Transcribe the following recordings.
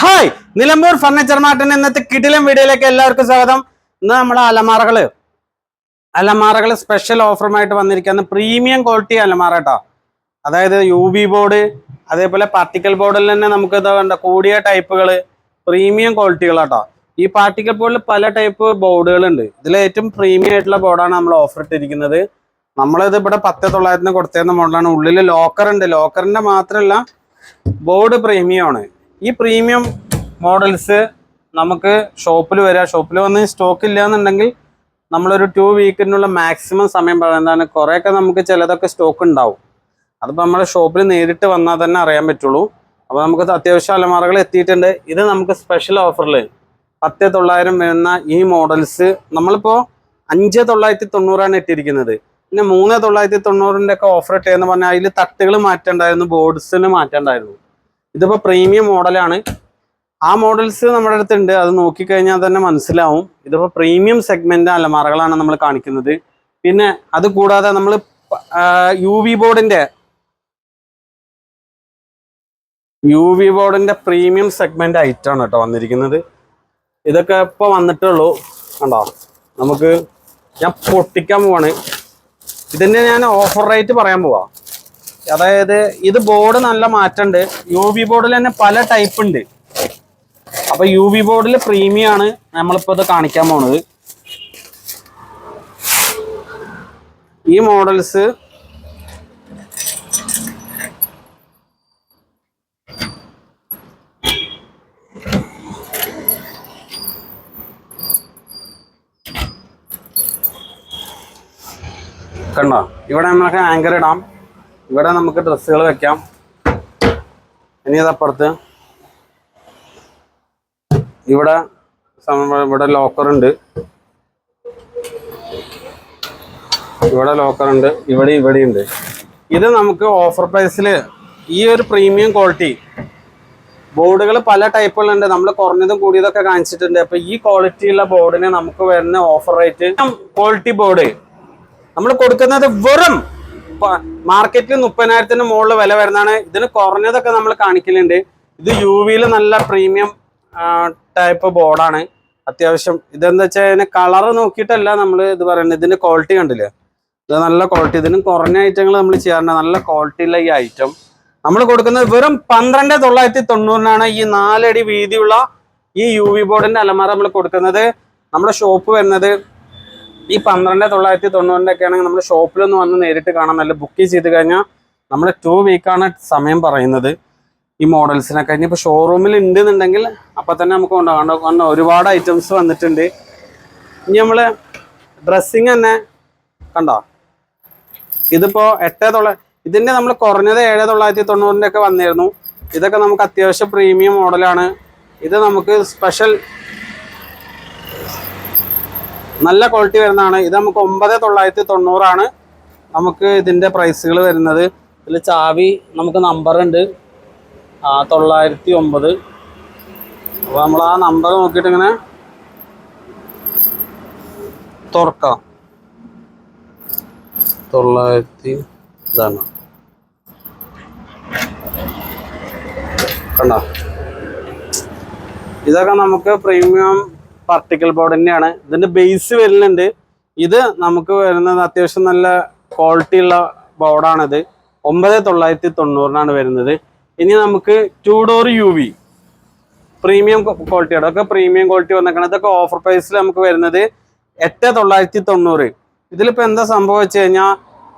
Hi Nilambur furniture മാർട്ടിന് ഇന്നത്തെ കിടിലം വീഡിയോയിലേക്ക് എല്ലാവർക്കും സ്വാഗതം. ഇന്ന് നമ്മുടെ അലമാറകൾ അലമാറകൾ സ്പെഷ്യൽ ഓഫറുമായിട്ട് വന്നിരിക്കുന്ന പ്രീമിയം ക്വാളിറ്റി അലമാറ കേട്ടോ. അതായത് യു ബി ബോർഡ് അതേപോലെ പാർട്ടിക്കൽ ബോർഡിൽ തന്നെ നമുക്ക് എന്താ വേണ്ട കൂടിയ ടൈപ്പുകൾ പ്രീമിയം ക്വാളിറ്റികളാട്ടോ ഈ പാർട്ടിക്കൽ ബോർഡിൽ പല ടൈപ്പ് ബോർഡുകളുണ്ട് ഇതിൽ ഏറ്റവും പ്രീമിയം ആയിട്ടുള്ള ബോർഡാണ് നമ്മൾ ഓഫർ ഇട്ടിരിക്കുന്നത്. നമ്മളിത് ഇവിടെ പത്ത് തൊള്ളായിരത്തിന് കൊടുത്തേന്ന് മോഡലാണ് ഉള്ളിൽ ലോക്കർ ഉണ്ട്. ലോക്കറിന്റെ മാത്രമല്ല ബോർഡ് പ്രീമിയം ആണ്. ഈ പ്രീമിയം മോഡൽസ് നമുക്ക് ഷോപ്പിൽ വരിക. ഷോപ്പിൽ വന്ന് സ്റ്റോക്ക് ഇല്ല എന്നുണ്ടെങ്കിൽ നമ്മളൊരു ടു വീക്കിനുള്ള മാക്സിമം സമയം പറയുന്നതാണ് കുറേയൊക്കെ നമുക്ക് ചിലതൊക്കെ സ്റ്റോക്ക് ഉണ്ടാവും അതിപ്പോൾ നമ്മുടെ ഷോപ്പിൽ നേരിട്ട് വന്നാൽ തന്നെ അറിയാൻ പറ്റുള്ളൂ. അപ്പോൾ നമുക്ക് അത്യാവശ്യം അലമാറകൾ എത്തിയിട്ടുണ്ട്. ഇത് നമുക്ക് സ്പെഷ്യൽ ഓഫറിൽ പത്ത് തൊള്ളായിരം വരുന്ന ഈ മോഡൽസ് നമ്മളിപ്പോൾ അഞ്ച് തൊള്ളായിരത്തി തൊണ്ണൂറാണ് ഇട്ടിരിക്കുന്നത്. പിന്നെ മൂന്ന് തൊള്ളായിരത്തി തൊണ്ണൂറിന്റെ ഒക്കെ ഓഫർ ഇട്ടേന്ന് പറഞ്ഞാൽ അതിൽ തട്ടുകൾ മാറ്റേണ്ടായിരുന്നു ബോർഡ്സിന് മാറ്റണ്ടായിരുന്നു. ഇതിപ്പോൾ പ്രീമിയം മോഡലാണ് ആ മോഡൽസ് നമ്മുടെ അടുത്തുണ്ട്. അത് നോക്കിക്കഴിഞ്ഞാൽ തന്നെ മനസ്സിലാവും. ഇതിപ്പോൾ പ്രീമിയം സെഗ്മെന്റ് അലമാറകളാണ് നമ്മൾ കാണിക്കുന്നത്. പിന്നെ അത് കൂടാതെ നമ്മൾ യു വി ബോർഡിന്റെ യു വി ബോർഡിന്റെ പ്രീമിയം സെഗ്മെന്റ് ഐറ്റാണ് കേട്ടോ വന്നിരിക്കുന്നത്. ഇതൊക്കെ ഇപ്പോൾ വന്നിട്ടുള്ളൂ. കണ്ടോ? നമുക്ക് ഞാൻ പൊട്ടിക്കാൻ പോവാണ്. ഇതിന്റെ ഞാൻ ഓഫർ റേറ്റ് പറയാൻ പോവാ. അതായത് ഇത് ബോർഡ് നല്ല മാറ്റമുണ്ട് യു വി ബോർഡിൽ തന്നെ പല ടൈപ്പ് ഉണ്ട്. അപ്പൊ യു വി ബോർഡിൽ പ്രീമിയം ആണ് നമ്മളിപ്പോ ഇത് കാണിക്കാൻ പോണത്. ഈ മോഡൽസ് കണ്ടോ? ഇവിടെ നമുക്ക് ആങ്കർ ഇടാം. ഇവിടെ നമുക്ക് ഡ്രസ്സുകൾ വെക്കാം. ഇനി അതപ്പുറത്ത് ഇവിടെ ഇവിടെ ലോക്കറുണ്ട് ഇവിടെ ലോക്കറുണ്ട് ഇവിടെ ഇവിടെ ഉണ്ട്. ഇത് നമുക്ക് ഓഫർ പ്രൈസിൽ ഈ ഒരു പ്രീമിയം ക്വാളിറ്റി ബോർഡുകൾ പല ടൈപ്പുകളുണ്ട് നമ്മൾ കുറഞ്ഞതും കൂടിയതൊക്കെ കാണിച്ചിട്ടുണ്ട്. അപ്പൊ ഈ ക്വാളിറ്റിയുള്ള ബോർഡിന് നമുക്ക് വരുന്ന ഓഫർ റേറ്റ് ക്വാളിറ്റി ബോർഡ്. നമ്മൾ കൊടുക്കുന്നത് വെറും മാർക്കറ്റിൽ മുപ്പതിനായിരത്തിന് മുകളിൽ വില വരുന്നതാണ്. ഇതിന് കുറഞ്ഞതൊക്കെ നമ്മൾ കാണിക്കലുണ്ട്. ഇത് യു വിയിൽ നല്ല പ്രീമിയം ടൈപ്പ് ബോർഡാണ് അത്യാവശ്യം ഇതെന്താ വെച്ചാൽ ഇതിന് കളർ നോക്കിയിട്ടല്ല നമ്മൾ ഇത് പറയുന്നത് ഇതിന്റെ ക്വാളിറ്റി കണ്ടില്ലേ? ഇത് നല്ല ക്വാളിറ്റി ഇതിന് കുറഞ്ഞ ഐറ്റങ്ങൾ നമ്മൾ ചെയ്യാറുണ്ട്. നല്ല ക്വാളിറ്റി ഉള്ള ഈ ഐറ്റം നമ്മൾ കൊടുക്കുന്നത് വെറും പന്ത്രണ്ട് തൊള്ളായിരത്തി തൊണ്ണൂറിനാണ് ഈ നാലടി വീതിയുള്ള ഈ യു വി ബോർഡിന്റെ അലമാര നമ്മൾ കൊടുക്കുന്നത്. നമ്മുടെ ഷോപ്പ് വരുന്നത് ഈ പന്ത്രണ്ട് തൊള്ളായിരത്തി തൊണ്ണൂറിന്റെ ഒക്കെ ആണെങ്കിൽ നമ്മുടെ ഷോപ്പിലൊന്ന് വന്ന് നേരിട്ട് കാണാൻ നല്ല ബുക്ക് ചെയ്ത് കഴിഞ്ഞാൽ നമ്മൾ ടു വീക്കാണ് സമയം പറയുന്നത് ഈ മോഡൽസിനൊക്കെ ഇനിയിപ്പോൾ ഷോറൂമിൽ ഉണ്ടെന്നുണ്ടെങ്കിൽ അപ്പം തന്നെ നമുക്ക് കൊണ്ടുപോകാം കാരണം ഒരുപാട് ഐറ്റംസ് വന്നിട്ടുണ്ട്. ഇനി നമ്മൾ ഡ്രസ്സിങ് തന്നെ കണ്ടോ? ഇതിപ്പോൾ എട്ട് തൊള്ള ഇതിന്റെ നമ്മൾ കുറഞ്ഞത് ഏഴ് തൊള്ളായിരത്തി തൊണ്ണൂറിന്റെ ഒക്കെ വന്നിരുന്നു. ഇതൊക്കെ നമുക്ക് അത്യാവശ്യം പ്രീമിയം മോഡലാണ് ഇത് നമുക്ക് സ്പെഷ്യൽ നല്ല ക്വാളിറ്റി വരുന്നതാണ്. ഇത് നമുക്ക് ഒമ്പത് തൊള്ളായിരത്തി തൊണ്ണൂറാണ്. നമുക്ക് ഇതിന്റെ പ്രൈസുകൾ വരുന്നത്. ഇതിൽ ചാവി നമുക്ക് ആ തൊള്ളായിരത്തി ഒമ്പത്. അപ്പോൾ നമ്മൾ ആ നമ്പർ നോക്കിയിട്ട് ഇങ്ങനെ തുറക്കാം. തൊള്ളായിരത്തി ഇതാണ്. കണ്ടോ? ഇതൊക്കെ നമുക്ക് പ്രീമിയം പാർട്ടിക്കൽ ബോർഡ് തന്നെയാണ്. ഇതിന്റെ ബേസ് വരുന്നുണ്ട്. ഇത് നമുക്ക് വരുന്നത് അത്യാവശ്യം നല്ല ക്വാളിറ്റി ഉള്ള ബോർഡാണിത് ഒമ്പത് തൊള്ളായിരത്തി തൊണ്ണൂറിനാണ് വരുന്നത്. ഇനി നമുക്ക് two door U V premium quality അതൊക്കെ പ്രീമിയം ക്വാളിറ്റി വന്നേക്കണം. ഇതൊക്കെ ഓഫർ പ്രൈസിൽ നമുക്ക് വരുന്നത് എട്ട് തൊള്ളായിരത്തി തൊണ്ണൂറ്. ഇതിലിപ്പോൾ എന്താ സംഭവം വെച്ച് കഴിഞ്ഞാൽ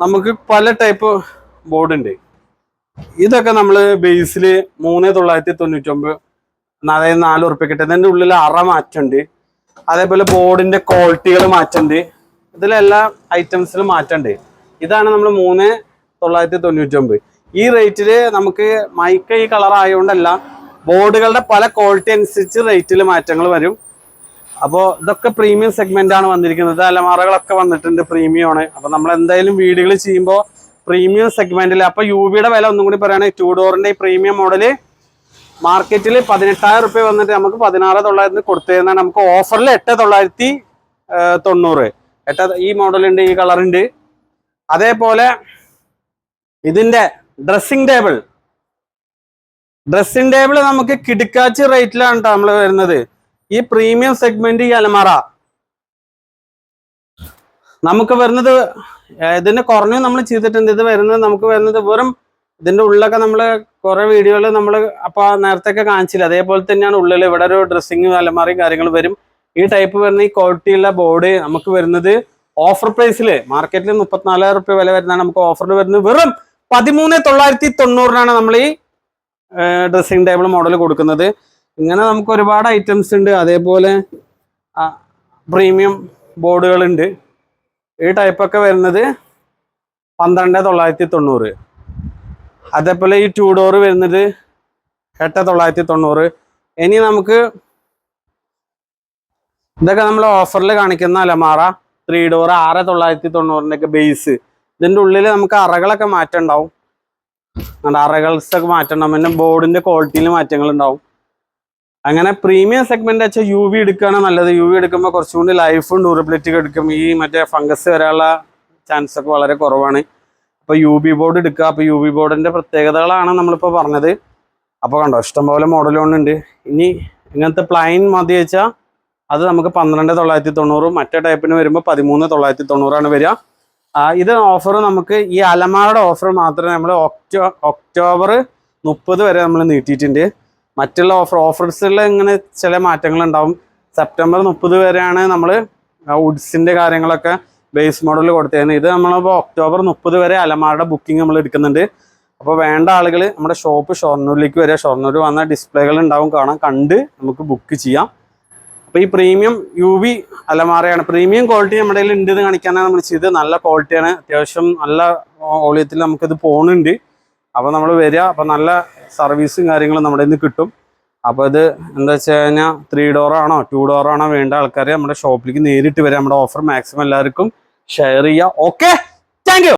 നമുക്ക് പല ടൈപ്പ് ബോർഡ് ഉണ്ട്. ഇതൊക്കെ നമ്മൾ ബേസിൽ മൂന്ന് തൊള്ളായിരത്തി തൊണ്ണൂറ്റൊമ്പത് അതായത് നാല് ഉറുപ്പ്യ കിട്ടും ഇതിന്റെ ഉള്ളിൽ അറ മാറ്റമുണ്ട് അതേപോലെ ബോർഡിന്റെ ക്വാളിറ്റികൾ മാറ്റണ്ട്. ഇതിലെല്ലാ ഐറ്റംസിലും മാറ്റണ്ടേ. ഇതാണ് നമ്മൾ മൂന്ന് തൊള്ളായിരത്തി തൊണ്ണൂറ്റൊമ്പത് ഈ റേറ്റിൽ നമുക്ക് മൈക്ക ഈ കളർ ആയതുകൊണ്ടല്ല ബോർഡുകളുടെ പല ക്വാളിറ്റി അനുസരിച്ച് റേറ്റിൽ മാറ്റങ്ങൾ വരും. അപ്പോൾ ഇതൊക്കെ പ്രീമിയം സെഗ്മെന്റ് ആണ് വന്നിരിക്കുന്നത്. അലമാറകളൊക്കെ വന്നിട്ടുണ്ട് പ്രീമിയം ആണ് അപ്പോൾ നമ്മൾ എന്തായാലും വീടുകൾ ചെയ്യുമ്പോൾ പ്രീമിയം സെഗ്മെന്റിൽ അപ്പോൾ യു വിയുടെ വില ഒന്നും കൂടി പറയുകയാണെങ്കിൽ ടു ഡോറിന്റെ ഈ പ്രീമിയം മോഡൽ മാർക്കറ്റിൽ പതിനെട്ടായിരം റുപ്യ വന്നിട്ട് നമുക്ക് പതിനാറ് തൊള്ളായിരത്തിന് കൊടുത്തിരുന്ന നമുക്ക് ഓഫറിൽ എട്ട് തൊള്ളായിരത്തി തൊണ്ണൂറ്. എട്ട് ഈ മോഡലുണ്ട് ഈ കളറുണ്ട്. അതേപോലെ ഇതിന്റെ ഡ്രസ്സിംഗ് ടേബിൾ. ഡ്രസ്സിംഗ് ടേബിൾ നമുക്ക് കിടുക്കാച്ചി റേറ്റിലാണ് നമ്മൾ വരുന്നത്. ഈ പ്രീമിയം സെഗ്മെന്റ് ഈ അലമാറ. നമുക്ക് വരുന്നത് ഇതിന് കുറഞ്ഞു നമ്മൾ ചെയ്തിട്ടുണ്ട്. ഇത് വരുന്നത് നമുക്ക് വരുന്നത് വെറും ഇതിന്റെ ഉള്ളൊക്കെ നമ്മൾ കുറെ വീഡിയോയിൽ നമ്മൾ അപ്പൊ നേരത്തെ ഒക്കെ കാണിച്ചില്ല? അതേപോലെ തന്നെയാണ് ഉള്ളിൽ ഇവിടെ ഒരു ഡ്രസ്സിങ് അലമാറയും കാര്യങ്ങൾ വരും. ഈ ടൈപ്പ് വരുന്ന ഈ ക്വാളിറ്റിയുള്ള ബോർഡ് നമുക്ക് വരുന്നത് ഓഫർ പ്രൈസിൽ മാർക്കറ്റിൽ മുപ്പത്തിനാലായിരം റുപ്യ വില വരുന്നതാണ് നമുക്ക് ഓഫറിൽ വരുന്നത്. വെറും പതിമൂന്ന് തൊള്ളായിരത്തി തൊണ്ണൂറിനാണ് നമ്മൾ ഈ ഡ്രസ്സിങ് ടേബിൾ മോഡൽ കൊടുക്കുന്നത്. ഇങ്ങനെ നമുക്ക് ഒരുപാട് ഐറ്റംസ് ഉണ്ട്. അതേപോലെ പ്രീമിയം ബോർഡുകളുണ്ട് ഈ ടൈപ്പൊക്കെ വരുന്നത് പന്ത്രണ്ട് തൊള്ളായിരത്തി തൊണ്ണൂറ്. അതേപോലെ ഈ ടു ഡോർ വരുന്നത് എട്ട് തൊള്ളായിരത്തി തൊണ്ണൂറ്. ഇനി നമുക്ക് ഇതൊക്കെ നമ്മൾ ഓഫറിൽ കാണിക്കുന്ന അലമാറ ത്രീ ഡോർ ആറ് തൊള്ളായിരത്തി തൊണ്ണൂറിന്റെ ഒക്കെ ബേസ് ഇതിന്റെ ഉള്ളിൽ നമുക്ക് അറകളൊക്കെ മാറ്റം ഉണ്ടാവും അതുകൊണ്ട് അറകൾസ് ഒക്കെ മാറ്റം ഉണ്ടാവും പിന്നെ ബോർഡിന്റെ ക്വാളിറ്റിയിൽ മാറ്റങ്ങൾ ഉണ്ടാവും അങ്ങനെ പ്രീമിയം സെഗ്മെന്റ് വെച്ചാൽ യു വി എടുക്കുകയാണ് നല്ലത്. യു വി എടുക്കുമ്പോൾ കുറച്ചും കൂടി ലൈഫും ഡ്യൂറബിലിറ്റി എടുക്കും. ഈ മറ്റേ ഫംഗസ് വരാനുള്ള ചാൻസ് ഒക്കെ വളരെ കുറവാണ്. അപ്പോൾ യു ബി ബോർഡ് എടുക്കുക. അപ്പോൾ യു ബി ബോർഡിന്റെ പ്രത്യേകതകളാണ് നമ്മളിപ്പോൾ പറഞ്ഞത്. അപ്പോൾ കണ്ടോ ഇഷ്ടംപോലെ മോഡലുകളുണ്ട് ഇനി ഇങ്ങനത്തെ പ്ലൈൻ മതി വെച്ചാൽ അത് നമുക്ക് പന്ത്രണ്ട് തൊള്ളായിരത്തി തൊണ്ണൂറ് മറ്റേ ടൈപ്പിന് വരുമ്പോൾ പതിമൂന്ന് തൊള്ളായിരത്തി തൊണ്ണൂറാണ് വരിക. ഇത് ഓഫർ നമുക്ക് ഈ അലമാരുടെ ഓഫർ മാത്രമേ നമ്മൾ ഒക്ടോ ഒക്ടോബർ മുപ്പത് വരെ നമ്മൾ നീട്ടിയിട്ടുണ്ട്. മറ്റുള്ള ഓഫർ ഓഫേഴ്സിൽ ഇങ്ങനെ ചില മാറ്റങ്ങൾ ഉണ്ടാവും സെപ്റ്റംബർ മുപ്പത് വരെയാണ് നമ്മൾ വുഡ്സിന്റെ കാര്യങ്ങളൊക്കെ ബേസ് മോഡൽ കൊടുത്തേന്ന് ഇത് നമ്മളിപ്പോൾ ഒക്ടോബർ മുപ്പത് വരെ അലമാരുടെ ബുക്കിംഗ് നമ്മൾ എടുക്കുന്നുണ്ട്. അപ്പോൾ വേണ്ട ആളുകൾ നമ്മുടെ ഷോപ്പ് ഷൊർണൂരിലേക്ക് വരിക. ഷൊർണൂർ വന്ന ഡിസ്പ്ലേകൾ ഉണ്ടാവും കാണാം. കണ്ട് നമുക്ക് ബുക്ക് ചെയ്യാം. അപ്പോൾ ഈ പ്രീമിയം യു വി അലമാറയാണ് പ്രീമിയം ക്വാളിറ്റി നമ്മുടെ കയ്യിൽ ഉണ്ട് എന്ന് കാണിക്കാനാണ് നമ്മൾ ചെയ്തത്. നല്ല ക്വാളിറ്റിയാണ് അത്യാവശ്യം നല്ല ഓളിയത്തിൽ നമുക്കിത് പോകുന്നുണ്ട് അപ്പോൾ നമ്മൾ വരിക. അപ്പോൾ നല്ല സർവീസും കാര്യങ്ങളും നമ്മുടെ നിന്ന് കിട്ടും. അപ്പോൾ ഇത് എന്താ വെച്ച് കഴിഞ്ഞാൽ ത്രീ ഡോറാണോ ടു ഡോറാണോ വേണ്ട ആൾക്കാർ നമ്മുടെ ഷോപ്പിലേക്ക് നേരിട്ട് വരാം നമ്മുടെ ഓഫർ മാക്സിമം എല്ലാവർക്കും ഷെയർ ചെയ്യുക ഓക്കെ താങ്ക്